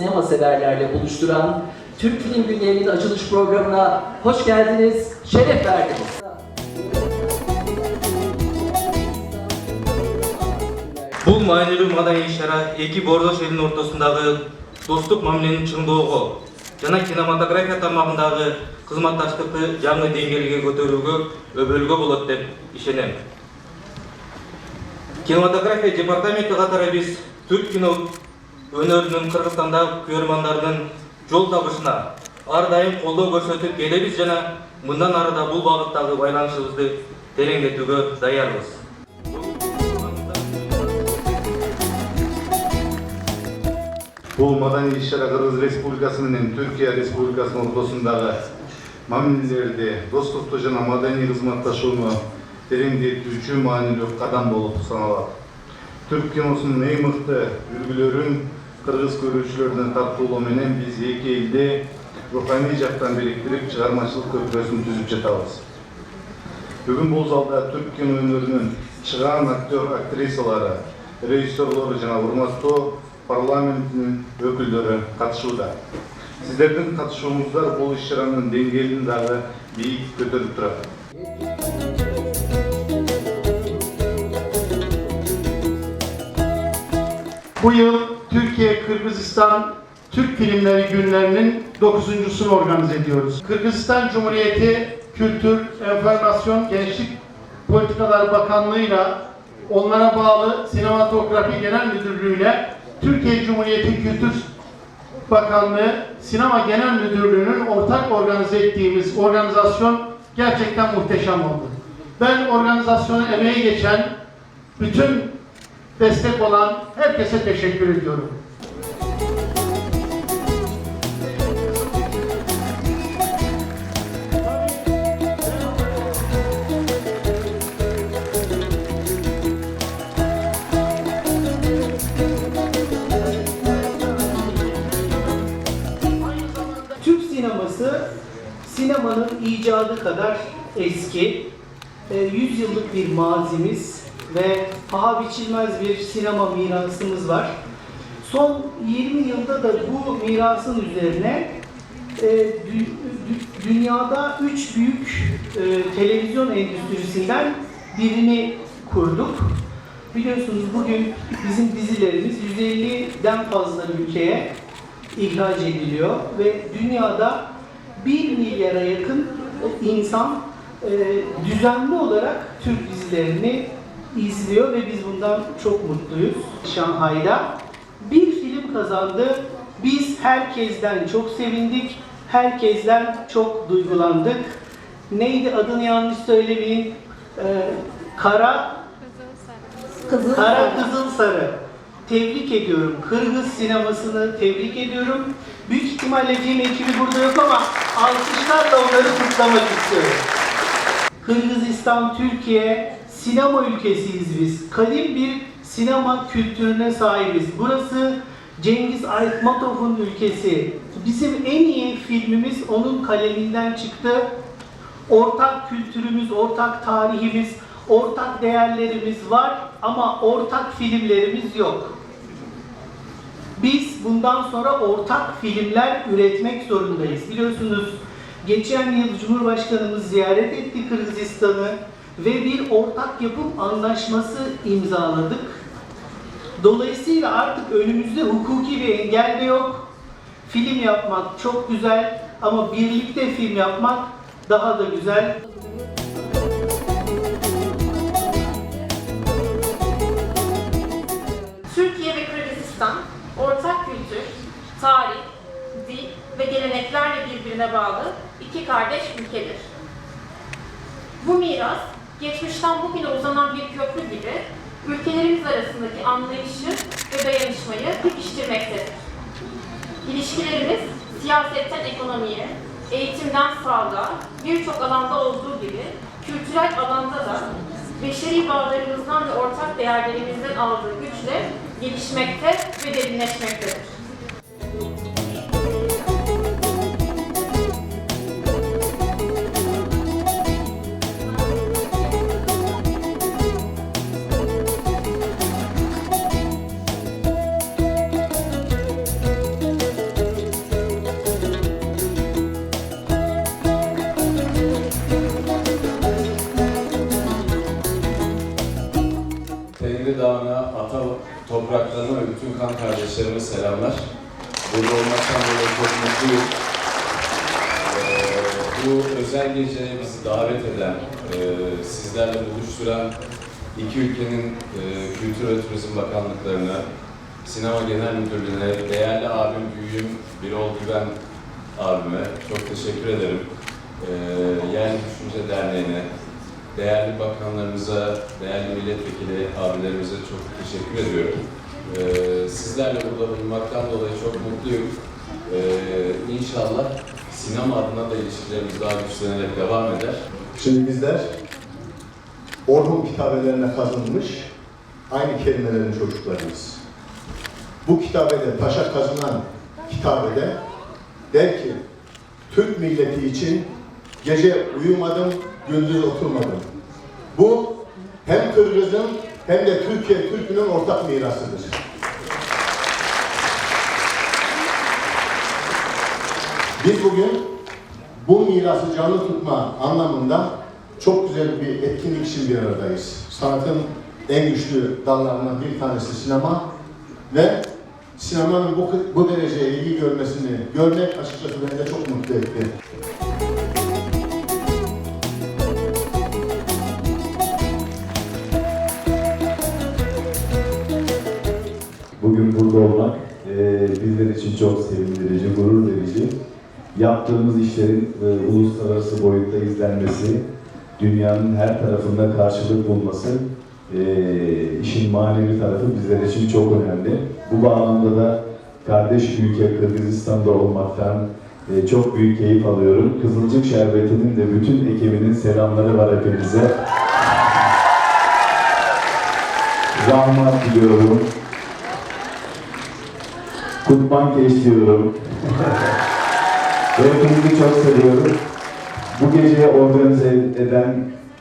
sinema severlerle buluşturan Türk Film Günleri'nin açılış programına hoş geldiniz, şeref verdiniz. Бул маанилүү маданий иш-чара эки бордош элдин ортосундагы достук мамиленин чыңдоого жана кинематография тармагындагы кызматташтыкты жаңы деңгээлге көтөрүүгө өбөлгө болот деп ишенем. Кинематография департаменти катары биз түрк кино өнөрүнүн Кыргызстандагы көрөрмандарынын жол табышына ар дайым колдоо көрсөтүп келебиз жана мындан ары да бул багыттагы байланышыбызды тереңдетүүгө даярбыз. Бул маданий иш-чара Кыргыз Республикасы менен Түркия Республикасынын ортосундагы мамилелерди, достукту жана маданий кызматташууну тереңдетүүчү маанилүү кадам болуп саналат. Түрк киносунун эң мыкты үлгүлөрүн кыргыз көрүүчүлөрүнө тартуулоо менен биз эки элди руханий жактан бириктирип чыгармачылык көпүрөсүн түзүп жатабыз. Бүгүн бул залда түрк кино өнөрүнүн чыгаан актер, актрисалары, режиссерлору жана урматтуу парламентинин өкүлдөрү катышууда. Сиздердин катышууңуздар бул иш-чаранын деңгээлин дагы бийик көтөрүп турат. Bu yıl Türkiye Kırgızistan Türk Filmleri Günlerinin 9.sunu organize ediyoruz. Kırgızistan Cumhuriyeti Kültür, Enformasyon, Gençlik Politikaları Bakanlığı'yla onlara bağlı Sinematografi Genel Müdürlüğü'yle Türkiye Cumhuriyeti Kültür Bakanlığı Sinema Genel Müdürlüğü'nün ortak organize ettiğimiz organizasyon gerçekten muhteşem oldu. Ben organizasyona emeği geçen bütün destek olan herkese teşekkür ediyorum. Türk sineması sinemanın icadı kadar eski, e, 100 yıllık bir mazimiz ve paha biçilmez bir sinema mirasımız var. Son 20 yılda da bu mirasın üzerine e, dü- dü- dünyada üç büyük e, televizyon endüstrisinden birini kurduk. Biliyorsunuz bugün bizim dizilerimiz 150'den fazla ülkeye ihraç ediliyor ve dünyada 1 milyara yakın insan e, düzenli olarak Türk dizilerini izliyor ve biz bundan çok mutluyuz. Şanghay'da bir film kazandı. Biz herkesten çok sevindik. herkesten çok duygulandık. Neydi adını yanlış söylemeyin. Ee, Kara Kızıl Kara Kızıl Sarı. Tebrik ediyorum. Kırgız sinemasını tebrik ediyorum. Büyük ihtimalle film ekibi burada yok ama alkışlarla onları kutlamak istiyorum. Kırgızistan, Türkiye sinema ülkesiyiz biz. Kadim bir sinema kültürüne sahibiz. Burası Cengiz Aytmatov'un ülkesi. Bizim en iyi filmimiz onun kaleminden çıktı. Ortak kültürümüz, ortak tarihimiz, ortak değerlerimiz var ama ortak filmlerimiz yok. Biz bundan sonra ortak filmler üretmek zorundayız. Biliyorsunuz geçen yıl Cumhurbaşkanımız ziyaret etti Kırgızistan'ı ve bir ortak yapım anlaşması imzaladık. Dolayısıyla artık önümüzde hukuki bir engel de yok. Film yapmak çok güzel ama birlikte film yapmak daha da güzel. Türkiye ve Kırgızistan ortak kültür, tarih, dil ve geleneklerle birbirine bağlı iki kardeş ülkedir. Bu miras, geçmişten bugüne uzanan bir köprü gibi ülkelerimiz arasındaki anlayışı ve dayanışmayı pekiştirmektedir. İlişkilerimiz siyasetten ekonomiye, eğitimden sağlığa, birçok alanda olduğu gibi kültürel alanda da beşeri bağlarımızdan ve ortak değerlerimizden aldığı güçle gelişmekte ve derinleşmektedir. Selamlar. Burada olmaktan dolayı çok mutluyum. Ee, bu özel geceye bizi davet eden, e, sizlerle buluşturan iki ülkenin e, Kültür ve Turizm Bakanlıklarına, Sinema Genel Müdürlüğü'ne, değerli abim, büyüğüm Birol Güven abime çok teşekkür ederim. Ee, Yerli Düşünce Derneği'ne, değerli bakanlarımıza, değerli milletvekili abilerimize çok teşekkür ediyorum. Ee, sizlerle burada bulunmaktan dolayı çok mutluyum. Ee, inşallah sinema adına da ilişkilerimiz daha güçlenerek devam eder. Şimdi bizler Orhun kitabelerine kazınmış aynı kelimelerin çocuklarıyız. Bu kitabede, taşa kazınan kitabede der ki, Türk milleti için gece uyumadım, gündüz oturmadım. Bu hem Kırgız'ın hem de Türkiye Türk'ünün ortak mirasıdır. Biz bugün bu mirası canlı tutma anlamında çok güzel bir etkinlik için bir aradayız. Sanatın en güçlü dallarından bir tanesi sinema ve sinemanın bu, bu dereceye ilgi görmesini görmek açıkçası beni de çok mutlu etti. Yaptığımız işlerin e, uluslararası boyutta izlenmesi, dünyanın her tarafında karşılık bulması, e, işin manevi tarafı bizler için çok önemli. Bu bağlamda da kardeş ülke Kırgızistan'da olmaktan e, çok büyük keyif alıyorum. Kızılcık Şerbeti'nin de bütün ekibinin selamları var hepinize. Rahmat diliyorum. Kutman Keş diyorum. Ve hepinizi çok seviyorum. Bu geceyi organize eden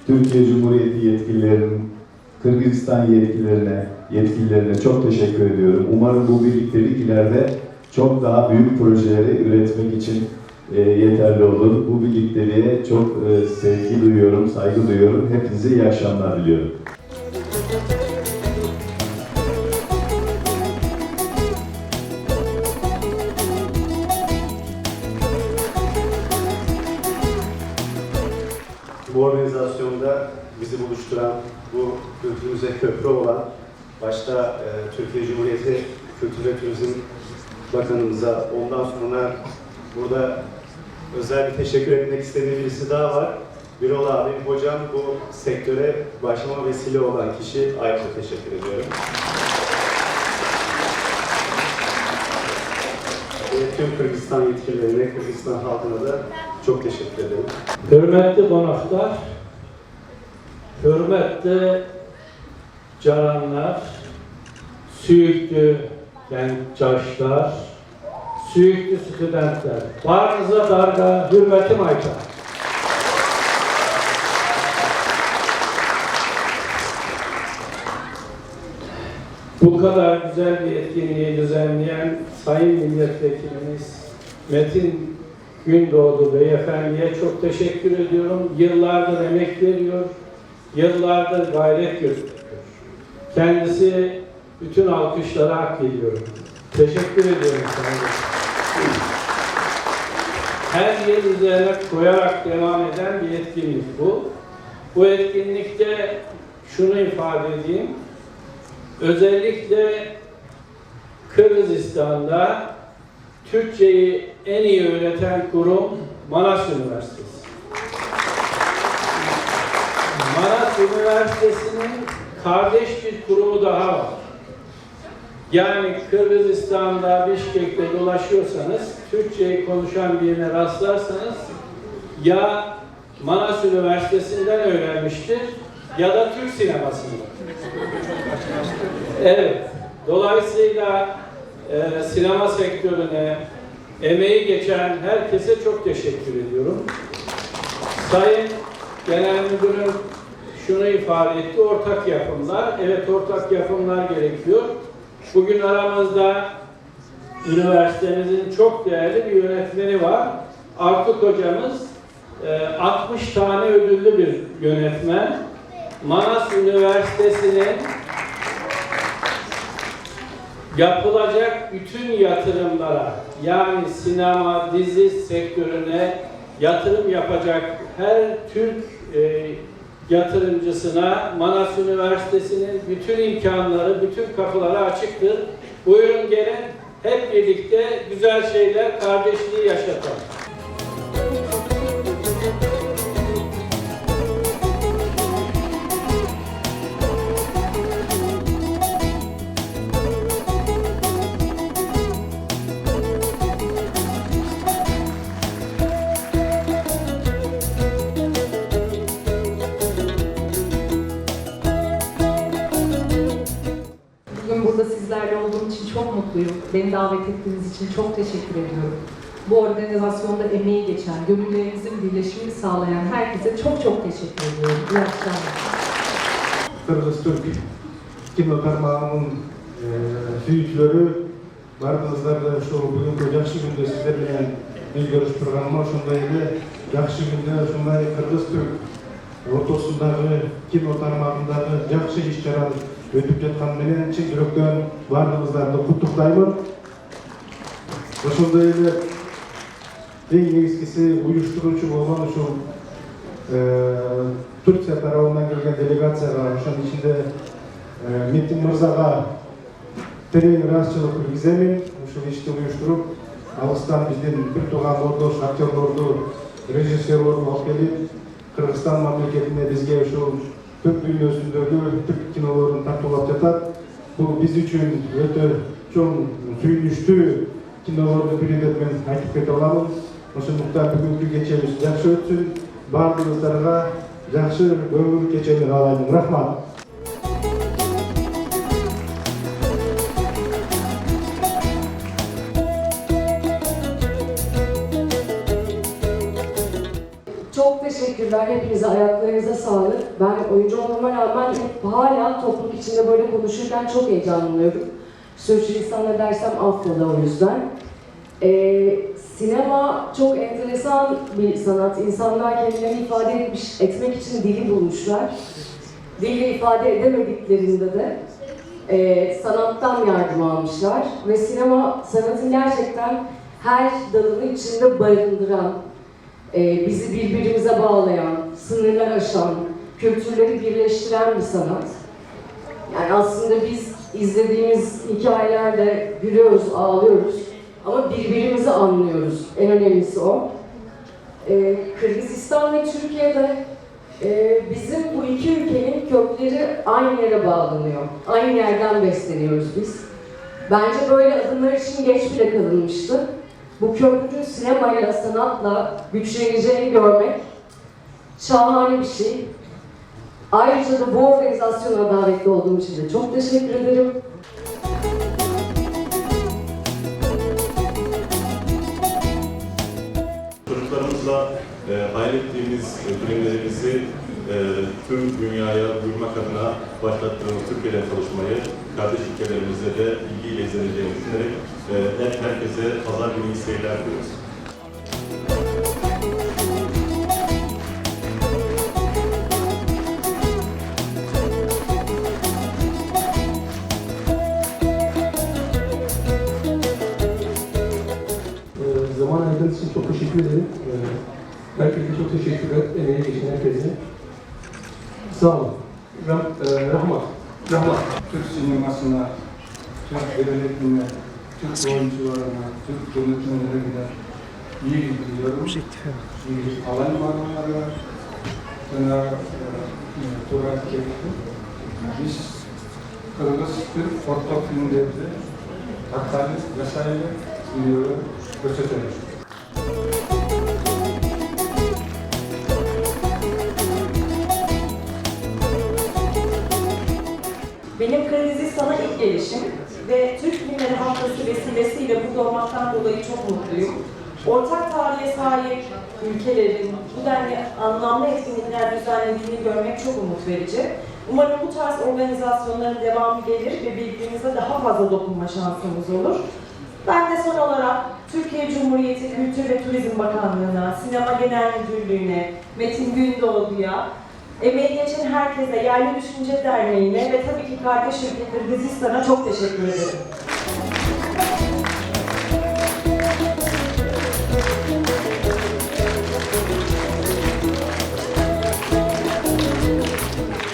Türkiye Cumhuriyeti yetkililerinin, Kırgızistan yetkililerine, yetkililerine çok teşekkür ediyorum. Umarım bu birliktelik ileride çok daha büyük projeleri üretmek için e, yeterli olur. Bu birlikteliğe çok e, sevgi duyuyorum, saygı duyuyorum. Hepinize iyi akşamlar diliyorum. Bu organizasyonda bizi buluşturan, bu kültürümüze köprü olan, başta e, Türkiye Cumhuriyeti Kültür ve Turizm Bakanımıza, ondan sonra burada özel bir teşekkür etmek istediğim birisi daha var. Birol abim, hocam bu sektöre başlama vesile olan kişi ayrıca teşekkür ediyorum. Tüm Kırgızistan yetkililerine, Kırgızistan halkına da çok teşekkür ederim. Hürmetli konaklar, hürmetli cananlar, süyüklü gençler, süyüklü studentler. Varınıza darga hürmetim aytar. Bu kadar güzel bir etkinliği düzenleyen Sayın Milletvekilimiz Metin Gündoğdu Beyefendi'ye çok teşekkür ediyorum. Yıllardır emek veriyor, yıllardır gayret gösteriyor. Kendisi bütün alkışlara hak ediyor. Teşekkür ediyorum sana. Her yıl üzerine koyarak devam eden bir etkinlik bu. Bu etkinlikte şunu ifade edeyim. Özellikle Kırgızistan'da Türkçeyi en iyi öğreten kurum Manas Üniversitesi. Manas Üniversitesi'nin kardeş bir kurumu daha var. Yani Kırgızistan'da, Bişkek'te dolaşıyorsanız, Türkçeyi konuşan birine rastlarsanız ya Manas Üniversitesi'nden öğrenmiştir ya da Türk sinemasından. Evet. Dolayısıyla e, sinema sektörüne emeği geçen herkese çok teşekkür ediyorum. Sayın Genel Müdürüm şunu ifade etti, ortak yapımlar. Evet ortak yapımlar gerekiyor. Bugün aramızda üniversitemizin çok değerli bir yönetmeni var. Artık hocamız e, 60 tane ödüllü bir yönetmen. Manas Üniversitesi'nin yapılacak bütün yatırımlara yani sinema, dizi sektörüne yatırım yapacak her Türk e, yatırımcısına Manas Üniversitesi'nin bütün imkanları, bütün kapıları açıktır. Buyurun gelin hep birlikte güzel şeyler, kardeşliği yaşatalım. sizlerle olduğum için çok mutluyum. Beni davet ettiğiniz için çok teşekkür ediyorum. Bu organizasyonda emeği geçen, gönüllerimizin birleşimini sağlayan herkese çok çok teşekkür ediyorum. İyi akşamlar. Kırgız Türk Kino Parmağı'nın e, büyükleri, bardığızlarla şu bugün yaxşı günde sizlerle bir görüş programı şundaydı. Yaxşı günde şunday Kırgız Türk ortasındağı kino tarmağındağı yaxşı işçiler өтүп жатканы менен чын жүрөктөн баардыгыңыздарды куттуктаймын ошондой эле эң негизгиси уюштуруучу болгон ушул Ee, Türkiye tarafından gelgen delegatsiyaya ошонун ичинде e, Metin Мырзага терең ыраазычылык билгиземин ушул ишти уюштуруп алыстан биздин бир тууган ордош актерлорду режиссерлорду алып келип кыргызстан мамлекетине бизге ушул түрк дүйнөсүндөгү түрк кинолорун тартуулап жатат. Бул биз үчүн өтө чоң сүйүнүчтүү кинолорду бири деп мен айтып кете аламын ошондуктан бүгүнкү кечебиз жакшы өтсүн. Баардыгыңыздарга жакшы көңүл кечени каалайм. Рахмат teşekkürler. Hepinize ayaklarınıza sağlık. Ben oyuncu olmama rağmen hep hala topluluk içinde böyle konuşurken çok heyecanlanıyorum. Sürçülisan edersem affola o yüzden. Ee, sinema çok enteresan bir sanat. İnsanlar kendilerini ifade etmiş, etmek için dili bulmuşlar. Dili ifade edemediklerinde de e, sanattan yardım almışlar. Ve sinema sanatın gerçekten her dalını içinde barındıran, e, bizi birbirimize bağlayan, sınırlar aşan, kültürleri birleştiren bir sanat. Yani aslında biz izlediğimiz hikayelerde gülüyoruz, ağlıyoruz ama birbirimizi anlıyoruz. En önemlisi o. Ee, Kırgızistan ve Türkiye'de e, bizim bu iki ülkenin kökleri aynı yere bağlanıyor. Aynı yerden besleniyoruz biz. Bence böyle adımlar için geç bile kalınmıştı. Bu köprünün sinemayla, sanatla güçleneceğini görmek şahane bir şey. Ayrıca da bu organizasyona davetli olduğum için de çok teşekkür ederim. Çocuklarımızla e, hayal ettiğimiz e, filmlerimizi e, tüm dünyaya duyurmak adına başlattığımız Türkiye'de çalışmayı kardeş ülkelerimizde de ilgiyle izleneceğini düşünerek e, herkese pazar günü iyi seyirler diliyoruz. Ee, zaman ayırdığınız için çok teşekkür ederim. Ee, herkese çok teşekkür ederim. Emeğe geçen herkese. Sağ olun. Rah e, rahmat. Rahmat. Türk sinemasına, Edebiyyatına, Türk oyuncularına, Türk yönetmenlere gider. İyi gidiyorum. İyi alan var. Sonra e, Turan Kekti. Biz Kırgız Türk ortak filmlerde Hakkari vesaire videoları gösteriyoruz. Benim Kırgızistan'a ilk gelişim ve Türk Filmleri Haftası vesilesiyle burada olmaktan dolayı çok mutluyum. Ortak tarihe sahip ülkelerin bu denli anlamlı etkinlikler düzenlediğini görmek çok umut verici. Umarım bu tarz organizasyonların devamı gelir ve birbirimize daha fazla dokunma şansımız olur. Ben de son olarak Türkiye Cumhuriyeti Kültür ve Turizm Bakanlığı'na, Sinema Genel Müdürlüğü'ne, Metin Gündoğdu'ya, Emeği geçen herkese, Yerli Düşünce Derneği'ne ve tabii ki kardeş ülke Kırgızistan'a çok teşekkür ederim.